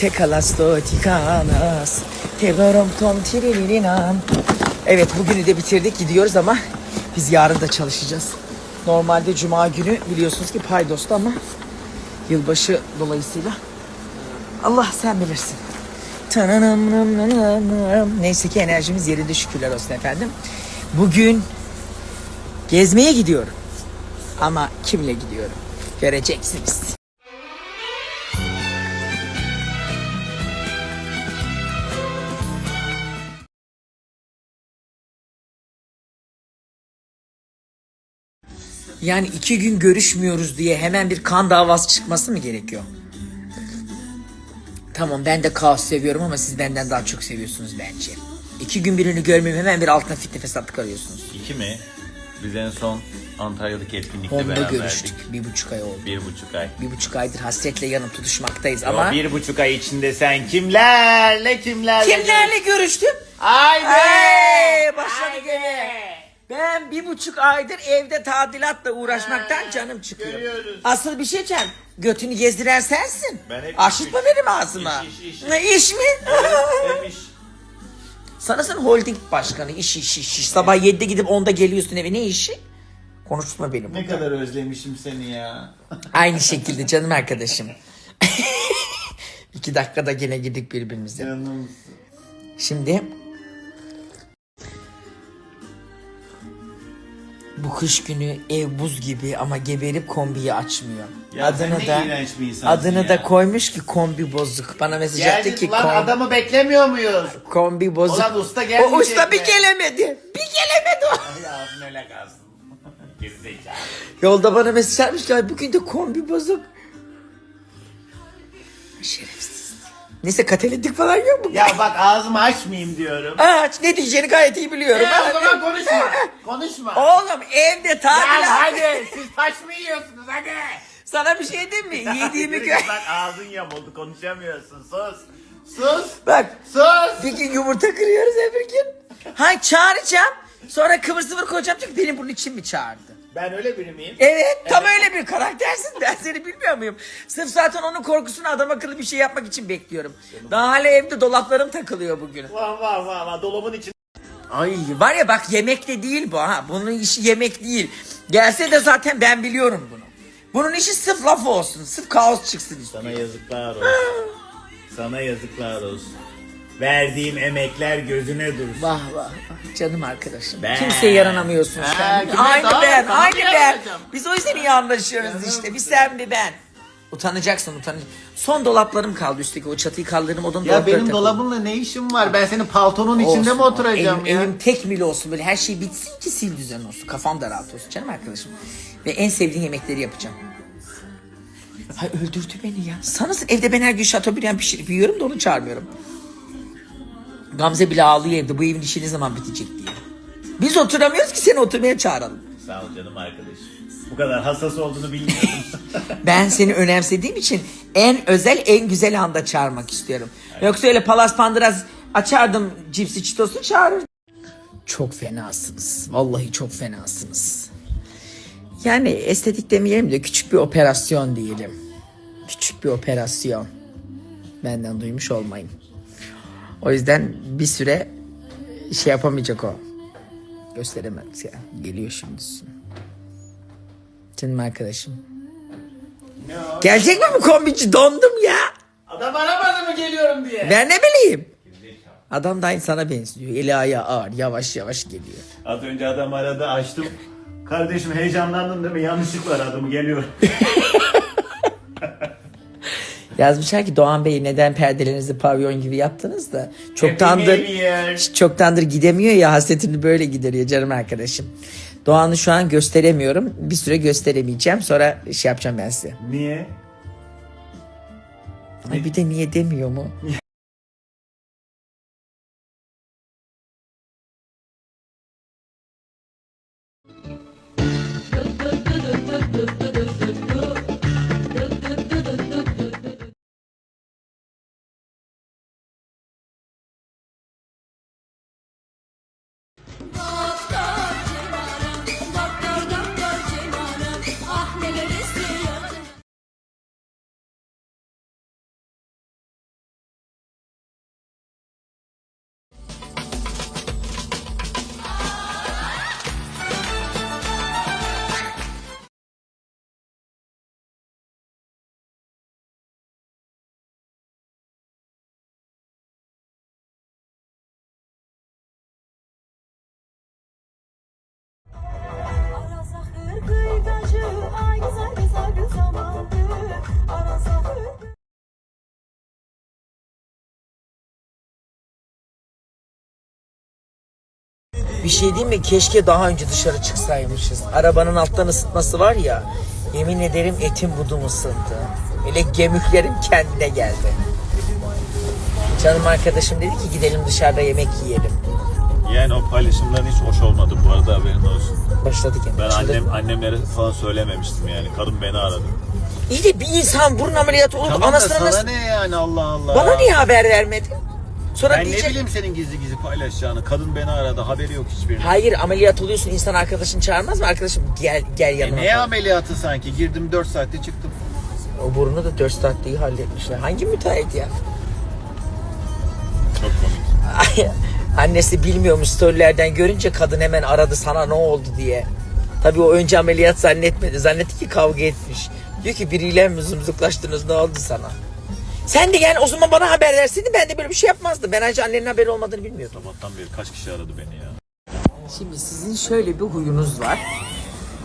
te calasto ti canas, te verum tom tirilirinam. Evet bugünü de bitirdik gidiyoruz ama biz yarın da çalışacağız. Normalde cuma günü biliyorsunuz ki paydosta ama yılbaşı dolayısıyla Allah sen bilirsin. Tananam, nam, nam, nam, nam. Neyse ki enerjimiz yerinde şükürler olsun efendim. Bugün gezmeye gidiyorum. Ama kimle gidiyorum? Göreceksiniz. Yani iki gün görüşmüyoruz diye hemen bir kan davası çıkması mı gerekiyor? Tamam ben de kaos seviyorum ama siz benden daha çok seviyorsunuz bence. İki gün birini görmeyeyim hemen bir altına fitne fesatlık arıyorsunuz. İki mi? Biz en son Antalya'daki etkinlikte Onda beraberdik. görüştük. Bir buçuk ay oldu. Bir buçuk ay. Bir buçuk aydır hasretle yanıp tutuşmaktayız Ama bir buçuk ay içinde sen kimlerle kimlerle Kimlerle görüştüm? Haydi! Hey, başladı gene. Ben bir buçuk aydır evde tadilatla uğraşmaktan canım çıkıyor. görüyoruz. Asıl bir şey Can. Götünü gezdiren sensin. Ben hep Aşıtma iş, benim ağzıma. iş, iş, iş. Ne iş mi? Demiş. Sana sen holding başkanı iş iş iş. iş. Sabah 7'de gidip 10'da geliyorsun eve ne işi? Konuşma benim. Ne kadar özlemişim seni ya. Aynı şekilde canım arkadaşım. İki dakikada gene gidip birbirimize. Canım. Şimdi bu kış günü ev buz gibi ama geberip kombiyi açmıyor. Ya bir adını da ya. koymuş ki kombi bozuk. Bana mesaj attı ki lan kom- adamı beklemiyor muyuz? kombi bozuk. Ulan usta O gelmeyecek usta bir mi? gelemedi. Bir gelemedi o. Ağzın öyle kalsın. Yolda bana mesaj atmış ki "Ay, bugün de kombi bozuk. Şerefsiz. Neyse kateledik falan yok mu? Ya bak ağzımı açmayayım diyorum. Aç ne diyeceğini gayet iyi biliyorum. Ya o zaman konuşma. Konuşma. Oğlum evde Ya tadilat. hadi siz taş mı yiyorsunuz hadi. Sana bir şey diyeyim mi? Yediğimi git Bak ağzın yamuldu konuşamıyorsun sus. Sus. Bak Sus. bir gün yumurta kırıyoruz öbür gün. Ha çağıracağım. Sonra kıvır sıvır koyacağım çünkü benim bunun için mi çağırdı? Ben öyle biri miyim? Evet tam öyle bir karaktersin ben seni bilmiyor muyum? Sırf zaten onun korkusunu adam akıllı bir şey yapmak için bekliyorum. Daha hala evde dolaplarım takılıyor bugün. Vah vah vah vah dolabın için. Ay var ya bak yemek de değil bu ha. Bunun işi yemek değil. Gelse de zaten ben biliyorum bunu. Bunun işi sırf laf olsun. Sırf kaos çıksın istiyor. Sana yazıklar olsun. Sana yazıklar olsun. Verdiğim emekler gözüne dursun. Vah vah vah canım arkadaşım. Ben. Kimseye yaranamıyorsun Ha, sen. kime Aynı ben, aynı ben. yaranacağım? Biz o yüzden iyi anlaşıyoruz işte. Bir sen bir ben. Utanacaksın utanacaksın. Son dolaplarım kaldı üstteki o çatıyı kaldırdım odanın Ya dolapları benim takıldı. dolabımla ne işim var? Ben senin paltonun içinde Olsun. mi oturacağım evim, ya? Evim tek mil olsun böyle her şey bitsin ki sil düzen olsun. Kafam da rahat olsun canım arkadaşım. Ve en sevdiğin yemekleri yapacağım. Ay öldürdü beni ya. Sanırsın evde ben her gün şatobriyan pişirip yiyorum da onu çağırmıyorum. Gamze bile ağlıyor evde bu evin işi ne zaman bitecek diye. Biz oturamıyoruz ki seni oturmaya çağıralım. Sağ ol canım arkadaşım. Bu kadar hassas olduğunu bilmiyordum. Ben seni önemsediğim için en özel en güzel anda çağırmak istiyorum. Yoksa öyle palas pandıraz açardım cipsi çitosu çağırırdım. Çok fenasınız. Vallahi çok fenasınız. Yani estetik demeyelim de küçük bir operasyon diyelim. Küçük bir operasyon. Benden duymuş olmayın. O yüzden bir süre şey yapamayacak o. Gösteremez ya. Geliyor şimdi. Canım arkadaşım. Gelecek mi bu kombici? Dondum ya. Adam aramadı mı geliyorum diye. Ben ne bileyim. Adam da aynı sana benziyor. Eli ayağı ağır. Yavaş yavaş geliyor. Az önce adam aradı açtım. Kardeşim heyecanlandın değil mi? Yanlışlıkla aradım geliyor. Yazmışlar ki Doğan Bey neden perdelerinizi pavyon gibi yaptınız da çoktandır çoktandır gidemiyor ya hasretini böyle gideriyor canım arkadaşım. Doğan'ı şu an gösteremiyorum. Bir süre gösteremeyeceğim. Sonra şey yapacağım ben size. Niye? Ay bir de niye demiyor mu? Bir şey değil mi? Keşke daha önce dışarı çıksaymışız. Arabanın alttan ısıtması var ya. Yemin ederim etim budum ısındı. Böyle gemüklerim kendine geldi. Canım arkadaşım dedi ki gidelim dışarıda yemek yiyelim. Yani o paylaşımların hiç hoş olmadı bu arada haberin olsun. Başladık yani. Ben annem annemlere falan söylememiştim yani. Kadın beni aradı. İyi de bir insan burun ameliyatı olup Tamam da anasını sana nasıl... ne yani Allah Allah. Bana niye haber vermedin? Sonra Ben diyecek... ne bileyim senin gizli gizli paylaşacağını. Kadın beni aradı haberi yok hiçbirinin. Hayır ameliyat oluyorsun insan arkadaşını çağırmaz mı? Arkadaşım gel gel E yanıma. ne ameliyatı sanki? Girdim 4 saatte çıktım. O burnu da 4 saatte iyi halletmişler. Hangi müteahhit ya? Çok komik. Annesi bilmiyormuş storylerden görünce kadın hemen aradı sana ne oldu diye. Tabii o önce ameliyat zannetmedi. Zannetti ki kavga etmiş. Diyor ki biriyle mi zımzıklaştınız ne oldu sana? Sen de yani o zaman bana haber verseydin ben de böyle bir şey yapmazdım. Ben ayrıca annenin haberi olmadığını bilmiyordum. Sabahtan beri kaç kişi aradı beni ya. Şimdi sizin şöyle bir huyunuz var.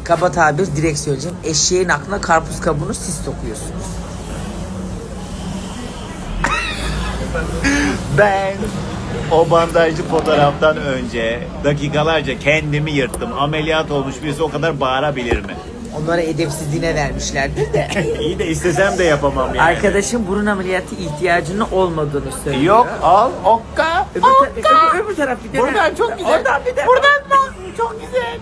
Kaba tabir direkt söyleyeceğim. Eşeğin aklına karpuz kabuğunu siz sokuyorsunuz. Ben o bandajlı fotoğraftan önce dakikalarca kendimi yırttım. Ameliyat olmuş birisi o kadar bağırabilir mi? Onlara edepsizliğine vermişlerdir de. İyi de istesem de yapamam yani. Arkadaşım burun ameliyatı ihtiyacının olmadığını söylüyor. Yok al okka. Öbür, ta- öbür, öbür taraf bir de. Buradan çok güzel. Oradan bir de. Buradan bak çok güzel.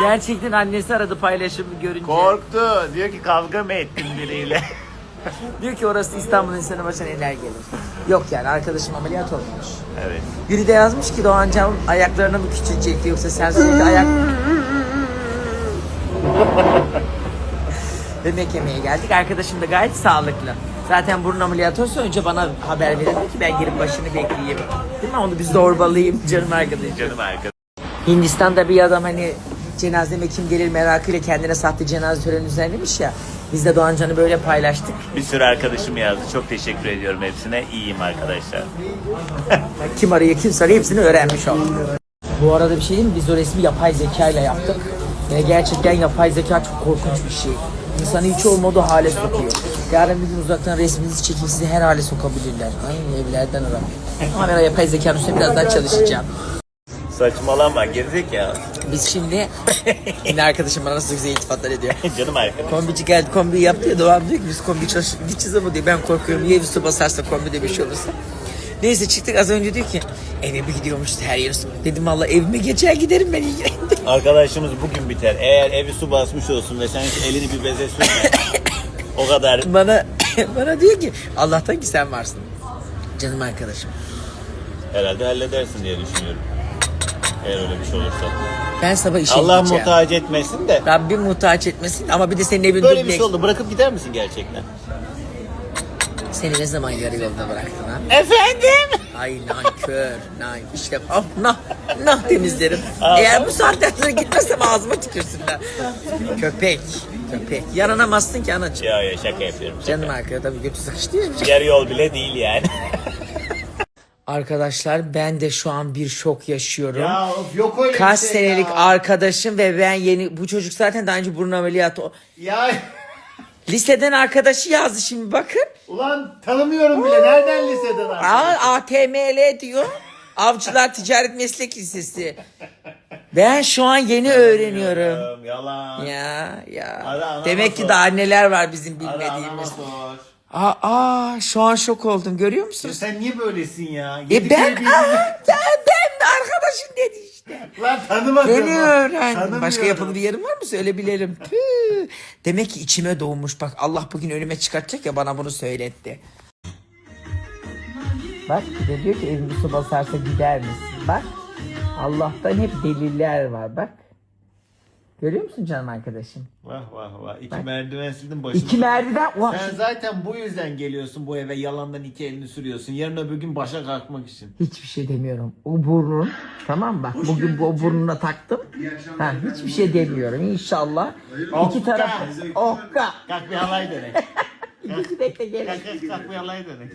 Gerçekten annesi aradı paylaşımı görünce. Korktu. Diyor ki kavga mı ettin biriyle? Diyor ki orası İstanbul insanı başına neler gelir. Yok yani arkadaşım ameliyat olmuş. evet. Biri de yazmış ki Doğancan ayaklarını mı küçülecekti yoksa sen sürekli ayak... Yemek yemeye geldik. Arkadaşım da gayet sağlıklı. Zaten burun ameliyatı olsa önce bana haber verir ki ben gelip başını bekleyeyim. Değil mi? Onu bir zorbalayayım canım arkadaşım. Canım arkadaşım. Hindistan'da bir adam hani cenazeme kim gelir merakıyla kendine sahte cenaze töreni düzenlemiş ya. Biz de Doğancan'ı böyle paylaştık. Bir sürü arkadaşım yazdı. Çok teşekkür ediyorum hepsine. İyiyim arkadaşlar. Kim arıyor kim soruyor hepsini öğrenmiş olduk. Bu arada bir şey diyeyim? Biz o resmi yapay zeka ile yaptık. Ve gerçekten yapay zeka çok korkunç bir şey. İnsanı hiç olmadığı hale sokuyor. Yarın bir gün uzaktan resminizi çekip sizi her hale sokabilirler. Aynı evlerden ara. Ama ben yapay zekanın üstüne biraz daha çalışacağım. Saçmalama gerizekalı. Biz şimdi... Yine arkadaşım bana nasıl güzel iltifatlar ediyor. Canım arkadaşım. Kombici geldi kombi yaptı ya Doğan diyor ki biz kombi çalışıp gideceğiz ama diyor ben korkuyorum ya su basarsa kombide bir şey olursa. Neyse çıktık az önce diyor ki eve bir gidiyormuş her yeri su. Dedim valla evime geçer giderim ben ilgilendim. Arkadaşımız bugün biter. Eğer evi su basmış olsun ve sen hiç elini bir beze sürme. o kadar. Bana bana diyor ki Allah'tan ki sen varsın. Canım arkadaşım. Herhalde halledersin diye düşünüyorum. Eğer öyle bir şey olursa. Ben sabah işe Allah gideceğim. muhtaç etmesin de. Rabbim muhtaç etmesin ama bir de senin evin Böyle bir dubleks. şey oldu. Bırakıp gider misin gerçekten? Seni ne zaman yarı yolda bıraktın ha? Efendim? Ay nankör, nank. İşte ah nah, nah temizlerim. Aa. Eğer bu saatten sonra gitmezsem ağzıma tükürsünler. köpek, köpek. Yaranamazsın ki anacığım. Ya ya şaka yapıyorum. Şaka. Canım arkaya tabii götü sıkıştı ya. Yarı yol bile değil yani. Arkadaşlar ben de şu an bir şok yaşıyorum. of yok öyle Kaç senelik arkadaşım ve ben yeni... Bu çocuk zaten daha önce burun ameliyatı... Ya Liseden arkadaşı yazdı şimdi bakın. ulan tanımıyorum bile. Nereden liseden Aa, ATML diyor. Avcılar Ticaret Meslek Lisesi. Ben şu an yeni öğreniyorum. Yalan. Ya ya. Ara, anama Demek ki sor. daha neler var bizim Ara anama bilmediğimiz. sor. Aa, aa şu an şok oldum görüyor musun? Sen niye böylesin ya? E ben, aa, ben, ben de arkadaşın dedi. Lan tanımadım. Beni. Tanımıyorum. Başka yapılı bir yerim var mı söyleyebilirim. Püh. Demek ki içime doğmuş. Bak Allah bugün önüme çıkartacak ya bana bunu söyletti. Bak diyor ki evin su basarsa gider misin? Bak Allah'tan hep deliller var bak. Görüyor musun canım arkadaşım? Vah vah vah. İki merdiven sildin başını. İki merdiven. Ulan Sen zaten bu yüzden geliyorsun bu eve yalandan iki elini sürüyorsun. Yarın öbür gün başa kalkmak için. Hiçbir şey demiyorum. O burnun tamam mı? bak bugün bu o burnuna taktım. Ha, hiçbir şey demiyorum inşallah. İki taraf okka. Kalk bir halay dönek. Bekle gel. kalk kalk kalk bir halay dönek.